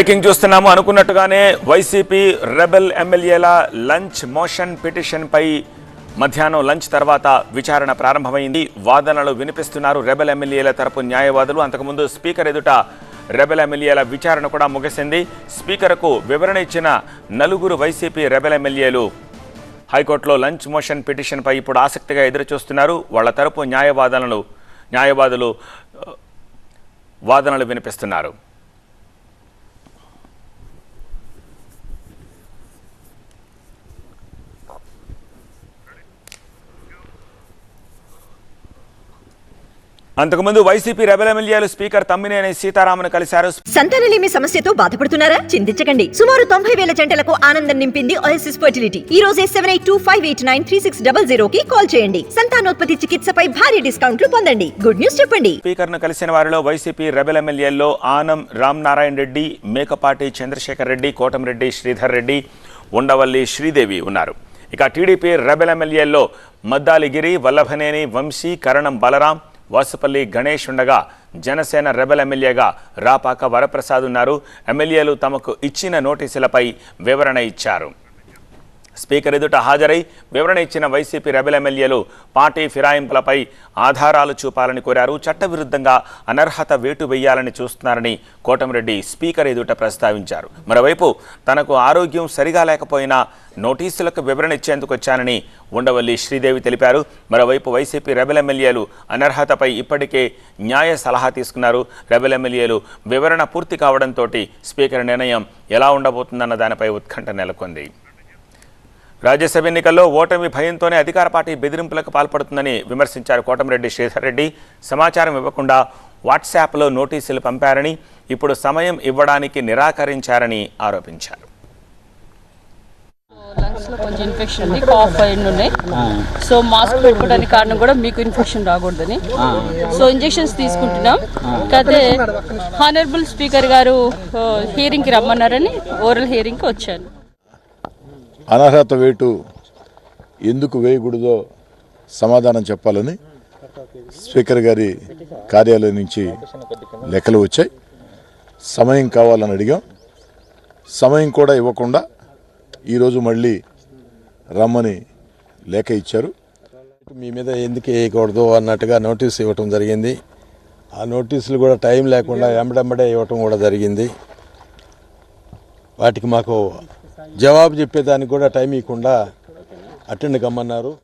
Breaking చూస్తున్నాము. అనుకున్నట్టుగానే YCP rebel ఎమ్మెల్యేల లంచ్ మోషన్ పిటిషన్పై మధ్యాహ్నం లంచ్ తర్వాత విచారణ ప్రారంభమైంది. వాదనలు వినిపిస్తున్నారు రెబెల్ ఎమ్మెల్యేల తరపు న్యాయవాదులు. అంతకుముందు స్పీకర్ ఎదుట రెబెల్ ఎమ్మెల్యేల విచారణ కూడా ముగిసింది. స్పీకర్కు వివరణ ఇచ్చిన నలుగురు వైసీపీ రెబెల్ ఎమ్మెల్యేలు హైకోర్టులో లంచ్ మోషన్ పిటిషన్పై ఇప్పుడు ఆసక్తిగా ఎదురుచూస్తున్నారు. వాళ్ళ వాళ్ళ తరపు న్యాయవాదనలు న్యాయవాదులు వాదనలు వినిపిస్తున్నారు. అంతకుముందు వైసీపీ రెబెల్ ఎమ్మెల్యేలు స్పీకర్ తమ్మినేని సీతారామన్ కలిశారు. సంతానలేమి సమస్యతో బాధపడుతున్నారా? చింతించకండి. సుమారు తొంభై వేల జంటలకు ఆనందం నింపింది ఓఎస్ఎస్ ఫర్టిలిటీ ఈ రోజే seven eight two five eight nine three six double zero కి కాల్ చేయండి. సంతానోత్పత్తి చికిత్సపై భారీ డిస్కౌంట్లు పొందండి. గుడ్ న్యూస్ చెప్పండి. స్పీకర్ను కలిసిన వారిలో వైసీపీ రెబెల్ ఎమ్మెల్యేల్లో ఆనం రామ్ నారాయణ రెడ్డి మేకపాటి చంద్రశేఖర్ రెడ్డి కోటంరెడ్డి శ్రీధర్ రెడ్డి ఉండవల్లి శ్రీదేవి ఉన్నారు. ఇక టీడీపీ రెబెల్ ఎమ్మెల్యేల్లో మద్దాలిగిరి వల్లభనేని వంశీ కరణం బలరాం వాసుపల్లి గణేష్ ఉండగా జనసేన రెబెల్ ఎమ్మెల్యేగా రాపాక వరప్రసాద్ ఉన్నారు. ఎమ్మెల్యేలు తమకు ఇచ్చిన నోటీసులపై వివరణ ఇచ్చారు. స్పీకర్ ఎదుట హాజరై వివరణ ఇచ్చిన వైసీపీ రెబెల్ ఎమ్మెల్యేలు పార్టీ ఫిరాయింపులపై ఆధారాలు చూపాలని కోరారు. చట్టవిరుద్ధంగా అనర్హత వేటు వేయాలని చూస్తున్నారని కోటమిరెడ్డి స్పీకర్ ఎదుట ప్రస్తావించారు. మరోవైపు తనకు ఆరోగ్యం సరిగా లేకపోయినా నోటీసులకు వివరణ ఇచ్చేందుకు వచ్చానని ఉండవల్లి శ్రీదేవి తెలిపారు. మరోవైపు వైసీపీ రెబెల్ ఎమ్మెల్యేలు అనర్హతపై ఇప్పటికే న్యాయ సలహా తీసుకున్నారు. రెబెల్ ఎమ్మెల్యేలు వివరణ పూర్తి కావడంతో స్పీకర్ నిర్ణయం ఎలా ఉండబోతుందన్న దానిపై ఉత్కంఠ నెలకొంది. రాజ్యసభ ఎన్నికల్లో ఓటమి భయంతోనే అధికార పార్టీ బెదిరింపులకు పాల్పడుతుందని విమర్శించారు కోటమిరెడ్డి శ్రీధర్ రెడ్డి. సమాచారం ఇవ్వకుండా వాట్సాప్లో నోటీసులు పంపారని ఇప్పుడు సమయం ఇవ్వడానికి నిరాకరించారని ఆరోపించారు. లంగ్స్లో కొంచెం ఇన్ఫెక్షన్ ఉంది కాఫ్ అయి ఉన్నాయి. సో మాస్క్ పెట్టుకోవడానికి కారణం కూడా మీకు ఇన్ఫెక్షన్ రాకూడదని. సో ఇంజెక్షన్స్ తీసుకుంటున్నాం. కాకపోతే హానరబుల్ స్పీకర్ గారు హియరింగ్కి రమ్మన్నారని ఓరల్ హియరింగ్కి వచ్చాను అనర్హత వేటు ఎందుకు వేయకూడదో సమాధానం చెప్పాలని స్పీకర్ గారి కార్యాలయం నుంచి లెక్కలు వచ్చాయి. సమయం కావాలని అడిగాం. సమయం కూడా ఇవ్వకుండా ఈరోజు మళ్ళీ రమ్మని లేఖ ఇచ్చారు. మీ మీద ఎందుకు వేయకూడదు అన్నట్టుగా నోటీస్ ఇవ్వటం జరిగింది. ఆ నోటీసులు కూడా టైం లేకుండా వెంబడెంబడే ఇవ్వటం కూడా జరిగింది. వాటికి మాకు జవాబు చెప్పేదానికి కూడా టైం ఇవ్వకుండా అటెండ్ కమ్మన్నారు.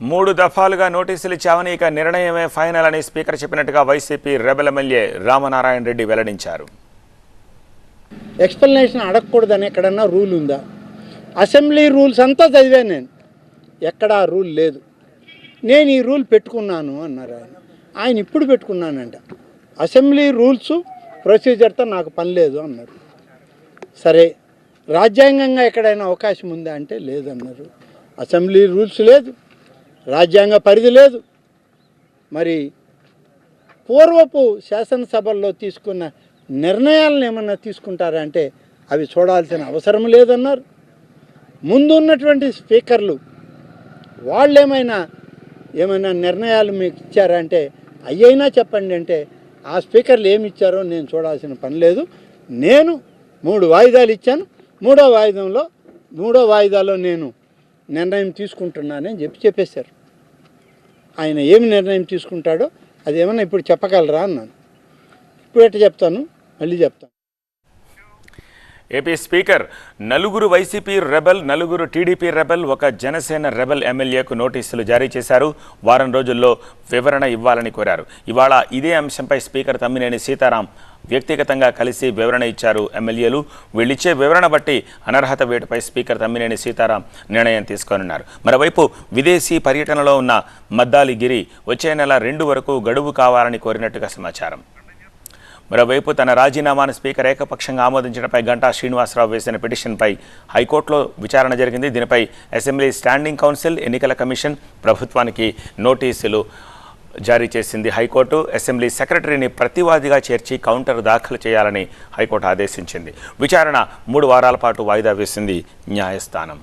మూడు దఫాలుగా నోటీసులు ఇచ్చామని ఇక నిర్ణయమే ఫైనల్ అని స్పీకర్ చెప్పినట్టుగా YCP rebel MLA Ramanarayana Reddy వెల్లడించారు. ఎక్స్ప్లెనేషన్ అడగకూడదని ఎక్కడన్నా రూల్ ఉందా? అసెంబ్లీ రూల్స్ అంతా చదివాను నేను. ఎక్కడా రూల్ లేదు. నేను ఈ రూల్ పెట్టుకున్నాను అన్నారు ఆయన. ఆయన ఇప్పుడు పెట్టుకున్నానంట. అసెంబ్లీ రూల్స్ ప్రొసీజర్తో నాకు పని లేదు అన్నారు. సరే రాజ్యాంగంగా ఎక్కడైనా అవకాశం ఉందా అంటే లేదన్నారు. అసెంబ్లీ రూల్స్ లేదు రాజ్యాంగ పరిధి లేదు. మరి పూర్వపు శాసనసభల్లో తీసుకున్న నిర్ణయాలను ఏమన్నా తీసుకుంటారా అంటే అవి చూడాల్సిన అవసరం లేదన్నారు. ముందు ఉన్నటువంటి స్పీకర్లు వాళ్ళు ఏమైనా ఏమైనా నిర్ణయాలు మీకు ఇచ్చారా అంటే అయ్యైనా చెప్పండి అంటే ఆ స్పీకర్లు ఏమి ఇచ్చారో నేను చూడాల్సిన పని లేదు. నేను మూడు వాయిదాలు ఇచ్చాను. మూడో వాయిదంలో మూడో వాయిదాలో నేను నిర్ణయం తీసుకుంటున్నానని చెప్పి చెప్పేశారు. ఆయన ఏమి నిర్ణయం తీసుకుంటాడో అది ఏమన్నా ఇప్పుడు చెప్పగలరా అన్నాను. ఇప్పుడు ఎట్ట చెప్తాను? మళ్ళీ చెప్తాను. ఏపీ స్పీకర్ నలుగురు వైసీపీ రెబెల్ నలుగురు టీడీపీ రెబెల్ ఒక జనసేన రెబెల్ ఎమ్మెల్యేకు నోటీసులు జారీ చేశారు. వారం రోజుల్లో వివరణ ఇవ్వాలని కోరారు. ఇవాళ ఇదే అంశంపై స్పీకర్ తమ్మినేని సీతారాం వ్యక్తిగతంగా కలిసి వివరణ ఇచ్చారు ఎమ్మెల్యేలు. వీళ్ళిచ్చే వివరణ బట్టి అనర్హత వేటుపై స్పీకర్ తమ్మినేని సీతారాం నిర్ణయం తీసుకోనున్నారు. మరోవైపు విదేశీ పర్యటనలో ఉన్న మద్దాలి గిరి వచ్చే నెల రెండు వరకు గడువు కావాలని కోరినట్టుగా సమాచారం. మరోవైపు తన రాజీనామాను స్పీకర్ ఏకపక్షంగా ఆమోదించడంపై గంటా శ్రీనివాసరావు వేసిన పిటిషన్పై హైకోర్టులో విచారణ జరిగింది. దీనిపై అసెంబ్లీ స్టాండింగ్ కౌన్సిల్ ఎన్నికల కమిషన్ ప్రభుత్వానికి నోటీసులు జారీ చేసింది హైకోర్టు. అసెంబ్లీ సెక్రటరీని ప్రతివాదిగా చేర్చి కౌంటర్ దాఖలు చేయాలని హైకోర్టు ఆదేశించింది. విచారణ మూడు వారాల పాటు వాయిదా వేసింది న్యాయస్థానం.